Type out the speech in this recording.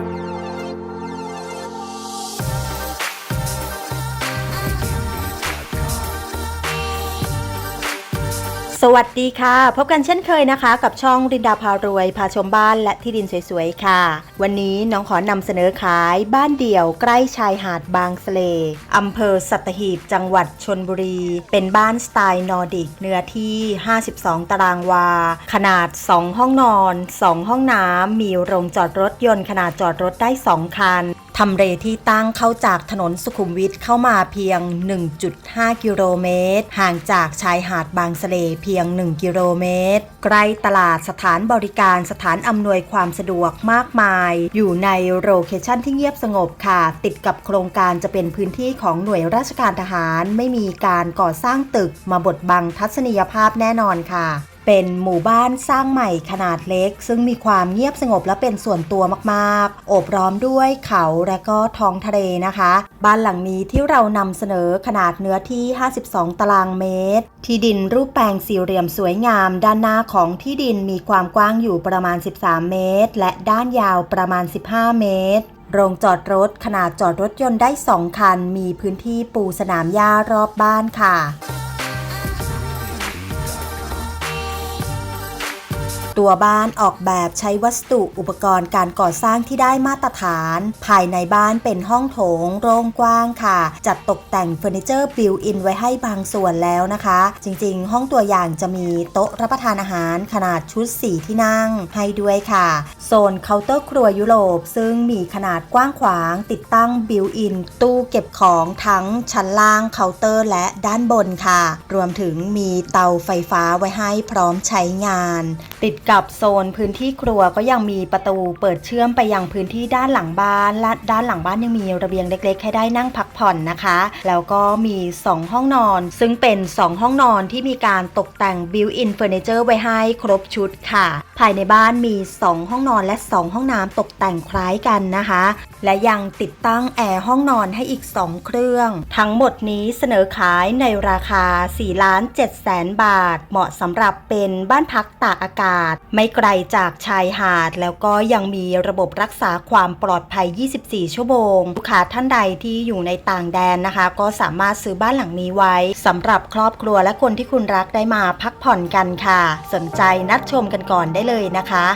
Thank you. สวัสดีค่ะ พบกันเช่นเคยนะคะ กับช่องรินดาพารวย พาชมบ้านและที่ดินสวยๆ ค่ะ วันนี้น้องขอนำเสนอขายบ้านเดี่ยวใกล้ชายหาดบางสะเลอำเภอสัตหีบจังหวัดชนบุรี เป็นบ้านสไตล์นอร์ดิก เนื้อที่ 52 ตารางวา ขนาด 2 ห้องนอน 2 ห้องน้ำมีโรงจอดรถยนต์ขนาดจอดรถได้ 2 คัน ทำเลที่ตั้งเข้าจากถนนสุขุมวิทเข้ามาเพียง 1.5 กิโลเมตร ห่างจากชายหาดบางสะเลเพียง 1 กิโลเมตร ใกล้ตลาดสถานบริการสถานอำนวยความสะดวกมากมาย อยู่ในโลเคชั่นที่เงียบสงบค่ะ ติดกับโครงการจะเป็นพื้นที่ของหน่วยราชการทหาร ไม่มีการก่อสร้างตึกมาบดบังทัศนียภาพแน่นอนค่ะ เป็นหมู่บ้านสร้างใหม่ขนาดเล็ก ซึ่งมีความเงียบสงบและเป็นส่วนตัวมากๆ โอบล้อมด้วยเขาและก็ท้องทะเลนะคะ บ้านหลังนี้ที่เรานำเสนอขนาดเนื้อที่ 52 ตารางเมตร ที่ดินรูปแปลงสี่เหลี่ยมสวยงาม ด้านหน้าของที่ดินมีความกว้างอยู่ประมาณ 13 เมตร และด้านยาวประมาณ 15 เมตรโรงจอดรถขนาดจอดรถยนต์ได้ 2 คัน มีพื้นที่ปูสนามหญ้ารอบบ้านค่ะ ตัวบ้านออกแบบใช้วัสดุอุปกรณ์การก่อสร้างที่ได้มาตรฐาน ภายในบ้านเป็นห้องโถงโล่งกว้างค่ะ จัดตกแต่งเฟอร์นิเจอร์บิวอินไว้ให้บางส่วนแล้วนะคะ จริงๆ ห้องตัวอย่างจะมีโต๊ะรับประทานอาหารขนาดชุด 4 ที่นั่งให้ด้วยค่ะ โซนเคาน์เตอร์ครัวยุโรป ซึ่งมีขนาดกว้างขวางติดตั้งบิวอินตู้เก็บของทั้งชั้นล่างเคาน์เตอร์และด้านบนค่ะ รวมถึงมีเตาไฟฟ้าไว้ให้พร้อมใช้งาน ติดกับโซนพื้นที่ครัวก็ยังมีประตูเปิดเชื่อมไปยังพื้นที่ด้านหลังบ้านและด้านหลังบ้านยังมีระเบียงเล็กๆให้ได้นั่งพักผ่อนนะคะ แล้วก็มี 2 ห้องนอน ซึ่งเป็น 2 ห้องนอนที่มีการตกแต่งบิวอินเฟอร์นิเจอร์ไว้ให้ครบชุดค่ะ ภายในบ้านมี 2 ห้องนอนและ 2 ห้องน้ำตกแต่งคล้ายกันนะคะ และยังติดตั้งแอร์ห้องนอนให้อีก 2 เครื่อง ทั้งหมดนี้เสนอขายในราคา4ล้าน7แสนบาท เหมาะสำหรับเป็นบ้านพักตากอากาศ ไม่ไกลจากชายหาด แล้วก็ยังมีระบบรักษาความปลอดภัย 24 ชั่วโมง ลูกค้าท่านใดที่อยู่ในต่างแดนนะคะ ก็สามารถซื้อบ้านหลังนี้ไว้สำหรับครอบครัวและคนที่คุณรักได้มาพักผ่อนกันค่ะ สนใจนัดชมกันก่อนได้เลเลยนะคะ